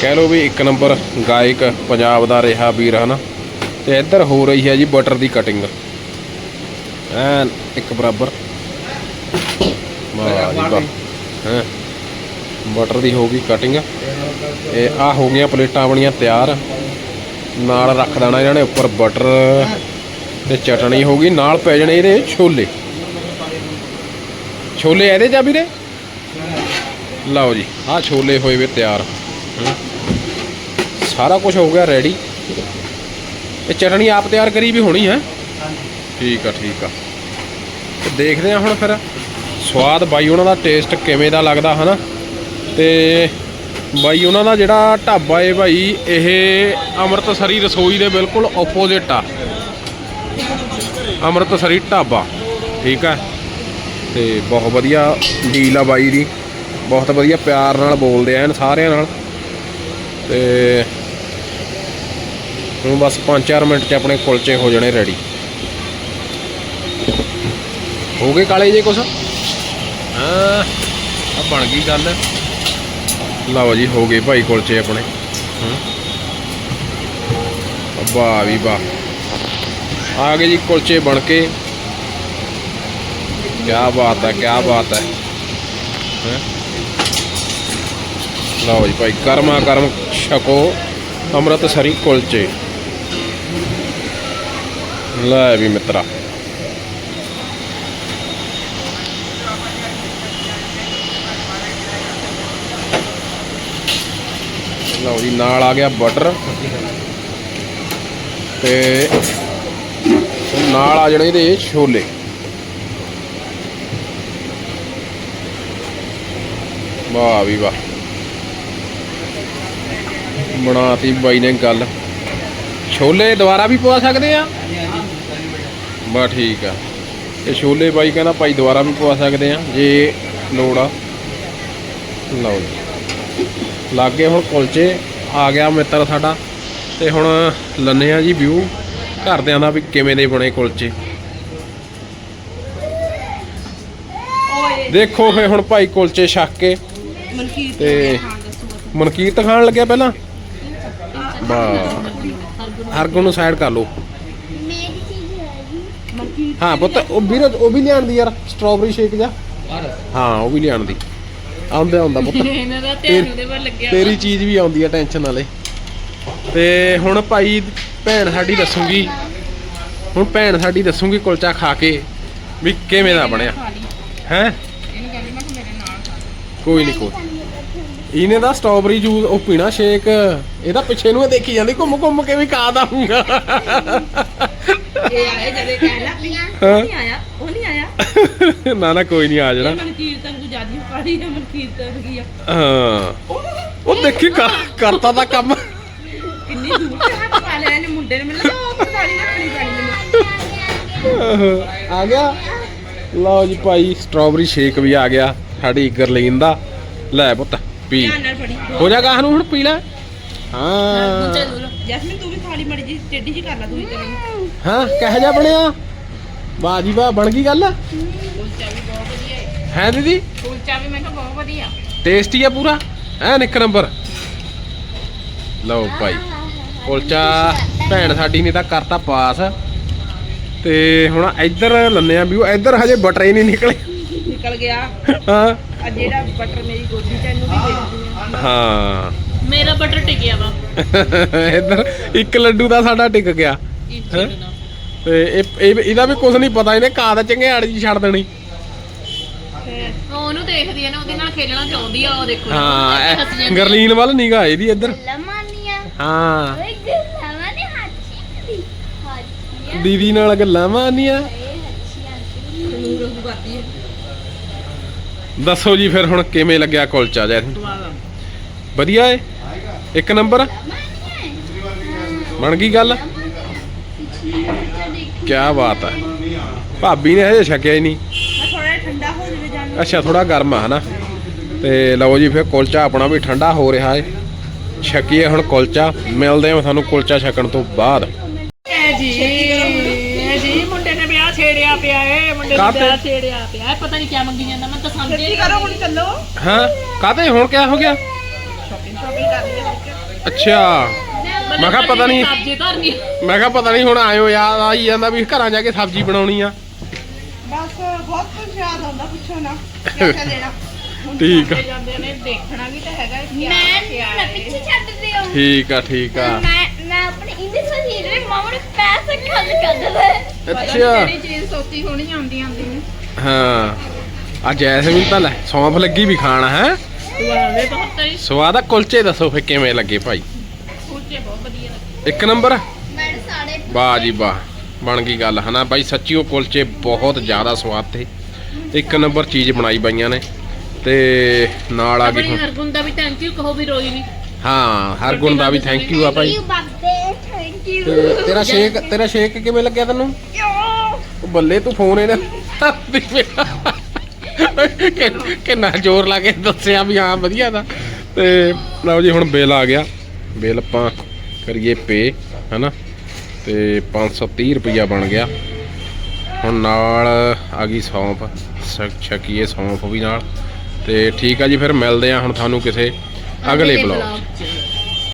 Speaker 1: ਕਹਿ ਲੋ ਵੀ ਇੱਕ ਨੰਬਰ ਗਾਇਕ ਪੰਜਾਬ ਦਾ ਰਿਹਾ ਵੀਰ ਹਨਾ। ਤੇ ਇੱਧਰ ਹੋ ਰਹੀ ਹੈ ਜੀ ਬਟਰ ਦੀ ਕਟਿੰਗ ਐਨ ਇੱਕ ਬਰਾਬਰ। ਵਾਹ ਜੀ ਹੈਂ ਬਟਰ ਦੀ ਹੋ ਗਈ ਕਟਿੰਗ ਇਹ ਆ ਹੋ ਗਈਆਂ ਪਲੇਟਾਂ ਬਣੀਆਂ ਤਿਆਰ। ਨਾਲ ਰੱਖ ਦੇਣਾ ਇਹਨਾਂ ਨੇ ਉੱਪਰ ਬਟਰ ਤੇ ਚਟਣੀ ਹੋਗੀ ਨਾਲ ਪੈ ਜਾਣੇ ਇਹਦੇ ਛੋਲੇ। ਛੋਲੇ ਇਹਦੇ ਜਾ ਵੀਰੇ? ਲਓ ਜੀ, ਆਹ ਛੋਲੇ ਹੋਏ ਵੇ ਤਿਆਰ। ਹਮ। ਸਾਰਾ ਕੁਝ ਹੋ ਗਿਆ ਰੈਡੀ ਇਹ ਚਟਣੀ ਆਪ ਤਿਆਰ ਕਰੀ ਵੀ ਹੋਣੀ ਹੈ। ਠੀਕ ਆ ਠੀਕ ਆ। ਤੇ ਦੇਖਦੇ ਆ ਹੁਣ ਫਿਰ। ਸਵਾਦ ਬਾਈ ਉਹਨਾਂ ਦਾ ਟੇਸਟ ਕਿਵੇਂ ਦਾ ਲੱਗਦਾ, ਹਨਾ? ਤੇ ਬਾਈ, ਉਹਨਾਂ ਦਾ ਜਿਹੜਾ ਢਾਬਾ ਏ ਭਾਈ, ਇਹ ਅੰਮ੍ਰਿਤਸਰੀ ਰਸੋਈ ਦੇ ਬਿਲਕੁਲ ਆਪੋਜ਼ਿਟ ਆ। ਅੰਮ੍ਰਿਤਸਰੀ ਢਾਬਾ, ਠੀਕ ਆ? ਤੇ ਬਹੁਤ ਵਧੀਆ ਡੀਲ ਆ ਬਾਈ ਦੀ। ਬਹੁਤ ਵਧੀਆ ਪਿਆਰ ਨਾਲ ਬੋਲਦੇ ਐਨ ਸਾਰਿਆਂ ਨਾਲ। ਤੇ ਹੁਣ ਬਸ 5-4 ਮਿੰਟ 'ਚ ਆਪਣੇ ਕੁਲਚੇ ਹੋ ਜਾਣੇ ਰੈਡੀ ਹੋ ਗਏ ਕਾਲੇ ਜੇ ਕੁਛ? ਹਾਂ ਆ ਬਣ ਗਈ ਗੱਲ। ਲਓ ਜੀ, ਹੋ ਗਏ ਭਾਈ ਕੁਲਚੇ ਆਪਣੇ। ਵਾਹ ਵੀ ਵਾਹ ਆ ਗਏ ਜੀ ਕੁਲਚੇ ਬਣ ਕੇ। ਕੀ ਬਾਤ ਹੈ ਕੀ ਬਾਤ ਹੈ। ਲਓ ਜੀ ਭਾਈ ਕਰਮਾ ਕਰਮ ਛਕੋ ਅੰਮ੍ਰਿਤਸਰੀ ਕੁਲਚੇ। ਲੈ ਵੀ ਮਿੱਤਰਾ। ਲਓ ਜੀ, ਨਾਲ ਆ ਗਿਆ ਬਟਰ ਤੇ ਨਾਲ ਆ ਜਾਣੇ ਇਹਦੇ ਛੋਲੇ। ਵਾਹ ਵੀ ਵਾਹ। ਬਣਾਤੀ ਬਾਈ ਨੇ ਗੱਲ। ਛੋਲੇ ਦੁਬਾਰਾ ਵੀ ਪਵਾ ਸਕਦੇ ਆ? ਬਾ ਠੀਕ ਆ। ਤੇ ਛੋਲੇ ਬਾਈ ਕਹਿੰਦਾ ਭਾਈ ਦੁਬਾਰਾ ਵੀ ਪਵਾ ਸਕਦੇ ਆ, ਜੇ ਲੋੜ ਆ। ਲਓ ਜੀ। ਲਾਗੇ ਹੁਣ ਕੁਲਚੇ ਆ ਗਿਆ ਮਿੱਤਰ ਸਾਡਾ। ਤੇ ਹੁਣ ਲੰਨੇ ਆ ਜੀ ਵਿਊ ਘਰਦਿਆਂ ਦਾ ਵੀ ਕਿਵੇਂ ਦੇ ਬਣੇ ਕੁਲਚੇ। ਦੇਖੋ ਫੇ ਹੁਣ ਭਾਈ ਕੁਲਚੇ ਛੱਕ ਕੇ।
Speaker 6: ਮਨਕੀਰ
Speaker 1: ਤੇ ਮਨਕੀਰਤ ਖਾਣ ਲੱਗਿਆ ਪਹਿਲਾਂ? ਵਾਹ ਹਰਗੁਣ ਨੂੰ ਸਾਈਡ ਕਰ ਲਓ।
Speaker 2: ਮੇਰੀ ਚੀਜ਼ ਹੈਗੀ
Speaker 1: ਹਾਂ ਪੁੱਤ ਉਹ ਵੀਰ ਉਹ ਵੀ ਲਿਆਣ ਦੀ ਯਾਰ ਸਟ੍ਰਾਬੇਰੀ ਸ਼ੇਕ ਜਾ ਹਾਂ ਉਹ ਵੀ ਲਿਆਣ ਦੀ ਆਉਂਦਾ ਪੁੱਤ।
Speaker 4: ਇਹਨਾਂ ਦਾ ਧਿਆਨ ਉਹਦੇ ਵੱਲ ਲੱਗਿਆ
Speaker 1: ਤੇਰੀ ਚੀਜ਼ ਵੀ ਆਉਂਦੀ ਆ ਟੈਨਸ਼ਨ ਨਾਲੇ ਤੇ ਹੁਣ ਭਾਈ ਭੈਣ ਸਾਡੀ ਦੱਸੂਗੀ। ਹੁਣ ਭੈਣ ਸਾਡੀ ਦੱਸੂਗੀ ਕੁਲਚਾ ਖਾ ਕੇ ਵੀ ਕਿਵੇਂ ਦਾ ਬਣਿਆ। ਹੈ? ਕੋਈ ਨਹੀਂ ਕੋਈ ਇਹਨੇ ਦਾ ਸਟ੍ਰਾਬੇਰੀ ਜੂਸ ਉਹ ਪੀਣਾ ਸ਼ੇਕ। ਇਹਦਾ ਪਿੱਛੇ ਨੂੰ ਦੇਖੀ ਜਾਂਦੀ ਘੁੰਮ ਘੁੰਮ ਕੇ ਵੀ ਕਾ ਦਊਂਗਾ
Speaker 6: ਇਹ ਆਏ ਜਦੇ ਕਹਿਣ ਲੱਗ ਪਈਆਂ
Speaker 1: ਹਾਂ।
Speaker 6: ਉਹ ਨਹੀਂ ਆਇਆ ਉਹ ਨਹੀਂ ਆਇਆ।
Speaker 1: ਨਾ ਨਾ ਕੋਈ ਨਹੀਂ ਆ ਜਾਣਾ।
Speaker 6: ਮਨਕੀਰ ਤਾਂ ਤੂੰ ਤਾਂ ਆ?
Speaker 1: ਹਾਂ। ਉਹ ਦੇਖੀ ਕਰ- ਕਰਤਾ ਦਾ ਕੰਮ।
Speaker 6: ਕਿੰਨੀ ਦੂਰ ਤੇ ਹੱਥ ਪਾ ਲਿਆ ਇਹਨੇ ਮੁੰਡੇ ਨੇ ਮੈਨੂੰ। ਲੱਗਾ ਉਹ ਕਾੜੀ ਰੱਖਣੀ ਪੈਣੀ ਮੈਨੂੰ।
Speaker 1: ਆ ਗਿਆ। ਲਓ ਜੀ ਭਾਈ ਸਟ੍ਰਾਬੇਰੀ ਸ਼ੇਕ ਵੀ ਆ ਗਿਆ ਸਾਡੀ ਗਰਲੀਨ ਦਾ। ਲੈ ਪੁੱਤ ਪੀ।
Speaker 6: ਧਿਆਨ ਨਾਲ ਫੜੀ।
Speaker 1: ਹੋ ਜਾ ਗਾਹ ਨੂੰ ਹੁਣ ਪੀ ਲੈ। ਹਾਂ
Speaker 6: ਜੈਸਮੀਨ ਤੂੰ ਵੀ ਥਾਲੀ ਮੜੀ ਜੀ ਟੇਢੀ ਜੀ ਕਰ ਲੈ ਦੂਈ ਤਰ੍ਹਾਂ ਨੂੰ
Speaker 1: ਹਾਂ ਕਿਹੋ ਜਿਹਾ ਬਣਿਆ? ਵਾਹ ਜੀ ਵਾਹ ਬਣ ਗਈ ਗੱਲ?
Speaker 6: ਕੁਲਚਾ ਵੀ ਬਹੁਤ ਵਧੀਆ ਹੈ
Speaker 1: ਹੈ ਦੀਦੀ?
Speaker 6: ਕੁਲਚਾ ਵੀ ਮੈਂ ਕਿਹਾ ਬਹੁਤ ਵਧੀਆ।
Speaker 1: ਟੇਸਟੀ ਆ ਪੂਰਾ? ਐਨ ਇੱਕ ਨੰਬਰ। ਲਓ ਭਾਈ ਕੁਲਚਾ ਭੈਣ ਸਾਡੀ ਨੇ ਤਾਂ ਕਰਤਾ ਪਾਸ। ਤੇ ਹੁਣ ਇੱਧਰ ਲੰਨੇ ਆ ਵੀ ਇੱਧਰ ਹਜੇ ਬਟਰ ਹੀ ਨਹੀਂ ਨਿਕਲੇ।
Speaker 6: ਨਿਕਲ ਗਿਆ।
Speaker 1: ਹਾਂ।
Speaker 6: ਆ ਜਿਹੜਾ ਬਟਰ ਮੇਰੀ ਗੋਦੀ ਚ ਇਹਨੂੰ ਵੀ ਦੇ ਦਿੰਦੀ ਆ।
Speaker 1: ਹਾਂ।
Speaker 4: ਮੇਰਾ ਬਟਰ ਟਿਕਿਆ ਵਾ।
Speaker 1: ਇੱਧਰ ਇੱਕ ਲੱਡੂ ਦਾ ਸਾਡਾ ਟਿਕ ਗਿਆ। ਹੈਂ? ਤੇ ਇਹ ਇਹ- ਇਹਦਾ ਵੀ ਕੁਝ ਨਹੀਂ ਪਤਾ ਇਹਨੇ ਕਾ ਦਾ ਚੰਗਿਆੜ ਜੀ ਛੱਡ ਦੇਣੀ।
Speaker 4: ਉਹ ਉਹਨੂੰ ਦੇਖਦੀ ਹੈ ਨਾ ਉਹਦੇ ਨਾਲ ਖੇਲਣਾ ਚਾਹੁੰਦੀ ਆ ਉਹ ਦੇਖੋ
Speaker 1: ਹਾਂ
Speaker 4: ਹੱਸ
Speaker 1: ਇਹ
Speaker 4: ਜਾਂਦੀ ਆ।
Speaker 1: ਗਰਲੀਨ ਵੱਲ ਨਿਗਾ ਇਹਦੀ ਇੱਧਰ।
Speaker 2: ਲਮਾਨੀਆਂ
Speaker 1: ਹਾਂ।
Speaker 2: ਓਏ ਨੇ ਦੀ ਹਾਚੀ
Speaker 1: ਦੀਦੀ ਨਾਲ ਗੱਲਾਂ ਮਾਰਨੀਆਂ।
Speaker 2: ਇਹ ਹਾਚੀ
Speaker 6: ਨੂਰ ਉਹ ਕਰਦੀ ਹੈ
Speaker 1: ਦੱਸੋ ਜੀ ਫਿਰ ਹੁਣ ਕਿਵੇਂ ਲੱਗਿਆ ਕੁਲਚਾ ਜੈਸਨ ਵਧੀਆ ਏ? ਇੱਕ ਨੰਬਰ? ਬਣ ਗਈ ਗੱਲ? ਕੀ ਬਾਤ ਹੈ ਭਾਬੀ ਨੇ ਹਜੇ ਛਕਿਆ ਹੀ ਨਹੀਂ
Speaker 6: ਮੈਂ ਥੋੜਾ ਜਿਹਾ ਠੰਡਾ ਹੋ ਜਾਵੇ ਜਾਨ
Speaker 1: ਅੱਛਾ ਥੋੜਾ ਗਰਮ ਆ ਹਨਾ? ਤੇ ਲਓ ਜੀ ਫਿਰ ਕੁਲਚਾ ਆਪਣਾ ਵੀ ਠੰਡਾ ਹੋ ਰਿਹਾ ਏ। ਛਕੀਏ ਹੁਣ ਕੁਲਚਾ। ਮਿਲਦੇ ਹਾਂ ਤੁਹਾਨੂੰ ਕੁਲਚਾ ਛਕਣ ਤੋਂ ਬਾਅਦ।
Speaker 4: ਐ ਜੀ ਐ ਜੀ ਮੁੰਡੇ ਨੇ ਵਿਆਹ ਛੇੜਿਆ ਪਿਆ ਏ ਮੁੰਡੇ ਨੇ
Speaker 1: ਕਾਹਤੇ?
Speaker 4: ਵਿਆਹ ਛੇੜਿਆ ਪਿਆ ਏ, ਪਤਾ ਨਹੀਂ ਕਿਆ ਮੰਗੀ ਜਾਂਦਾ ਮੈਂ ਤਾਂ ਸਮਝ
Speaker 6: ਛੇਤੀ ਕਰੋ ਹੁਣ ਚੱਲੋ।
Speaker 1: ਹਾਂ? ਕਾਤੇ ਹੁਣ ਕਿਆ ਹੋ ਗਿਆ?
Speaker 6: ਸ਼ਾਪਿੰਗ ਸ਼ਾਪਿੰਗ
Speaker 1: ਅੱਛਾ। ਮੈਂ ਕਿਹਾ ਪਤਾ ਨਹੀਂ ਮੈਂ ਕਿਹਾ ਪਤਾ ਨਹੀਂ ਹੁਣ ਆਇਓ ਯਾਦ ਆਈ ਜਾਂਦਾ ਵੀ ਘਰਾਂ ਜਾ ਕੇ ਸਬਜ਼ੀ ਬਣਾਉਣੀ ਆ।
Speaker 6: ਬਹੁਤ ਕੁਝ ਯਾਦ ਆਉਂਦਾ ਪੁੱਛੋ ਨਾ ਕਿਆ ਕਿਆ ਲੈਣਾ
Speaker 1: ਠੀਕ ਆ।
Speaker 6: ਜਾਂਦੇ ਨੇ ਦੇਖਣਾ ਵੀ ਤਾਂ ਹੈਗਾ ਕਿ
Speaker 2: ਮੈਂ ਨਾ ਪਿੱਛੇ ਛੱਡਦੇ ਹੋ
Speaker 1: ਠੀਕ ਆ ਠੀਕ ਆ।
Speaker 2: ਮੈਂ ਮੈਂ ਆਪਣੇ ਇੰਗਲਿਸ਼ ਵਿੱਚ ਹੀ ਮਾਮਾ ਨੇ ਪੈਸੇ ਖਰਚ ਕਰ ਦਿੱਤੇ
Speaker 1: ਅੱਛਾ।
Speaker 6: ਕਿਹੜੀ ਚੀਜ਼ ਸੋਚੀ ਹੋਣੀ ਆਉਂਦੀ ਆਉਂਦੀ ਨੇ।
Speaker 1: ਹਾਂ। ਆ ਜੈਸਮੀਨ ਤਾਂ ਲੈ ਸੌਂਫ ਲੱਗੀ ਵੀ ਖਾਣਾ ਹੈ?
Speaker 6: ਸਵਾਦੇ ਬਹੁਤ ਹੀ
Speaker 1: ਸਵਾਦ ਆ ਕੁਲਚੇ ਦੱਸੋ ਫੇ ਕਿਵੇਂ ਲੱਗੇ ਭਾਈ?
Speaker 6: ਕੁਲਚੇ ਬਹੁਤ ਵਧੀਆ ਲੱਗੇ।
Speaker 2: हाँ।
Speaker 1: ਇੱਕ ਨੰਬਰ?
Speaker 2: ਮੈਂ
Speaker 1: ਵਾਹ ਜੀ ਵਾਹ। ਬਣ ਗਈ ਗੱਲ ਹਨਾ? ਬਾਈ ਸੱਚੀ ਉਹ ਕੁਲਚੇ ਬਹੁਤ ਜ਼ਿਆਦਾ ਸਵਾਦ ਤੇ ਇੱਕ ਨੰਬਰ ਚੀਜ਼ ਬਣਾਈ ਬਾਈਆਂ ਨੇ ਤੇ ਨਾਲ ਆ ਗਈ
Speaker 6: ਆਪਣੀ ਹਰਗੁਣ ਦਾ ਵੀ ਥੈਂਕ ਯੂ ਕਹੋ ਵੀ ਰੋਈ ਨਹੀਂ।
Speaker 1: ਹਾਂ ਹਰ ਗੁਣ ਦਾ ਵੀ ਥੈਂਕ ਯੂ ਆ ਭਾਈ
Speaker 2: ਯੂ ਬਾਬੇ ਥੈਂਕ ਯੂ
Speaker 1: ਤੇ ਤੇਰਾ ਸ਼ੇਕ ਤੇਰਾ ਸ਼ੇਕ ਕਿਵੇਂ ਲੱਗਿਆ ਤੈਨੂੰ? ਉਹ ਬੱਲੇ ਤੂੰ ਫੋਨ ਇਹਨੇ ਕਿ- ਕਿੰਨਾ ਜ਼ੋਰ ਲਾ ਕੇ ਦੱਸਿਆ ਵੀ ਹਾਂ ਵਧੀਆ ਦਾ ਤੇ ਲਓ ਜੀ ਹੁਣ ਬਿੱਲ ਆ ਗਿਆ। ਬਿੱਲ ਆਪਾਂ ਕਰੀਏ ਪੇ ਹਨਾ? ਤੇ 530 ਰੁਪਈਆ ਬਣ ਗਿਆ। ਹੁਣ ਨਾਲ ਆ ਗਈ ਸੌਂਫ। ਛਕੀਏ ਸੌਂਫ ਵੀ ਨਾਲ। ਤੇ ਠੀਕ ਆ ਜੀ ਫਿਰ ਮਿਲਦੇ ਆ ਹੁਣ ਤੁਹਾਨੂੰ ਕਿਸੇ ਅਗਲੇ ਬਲੌਗ 'ਚ।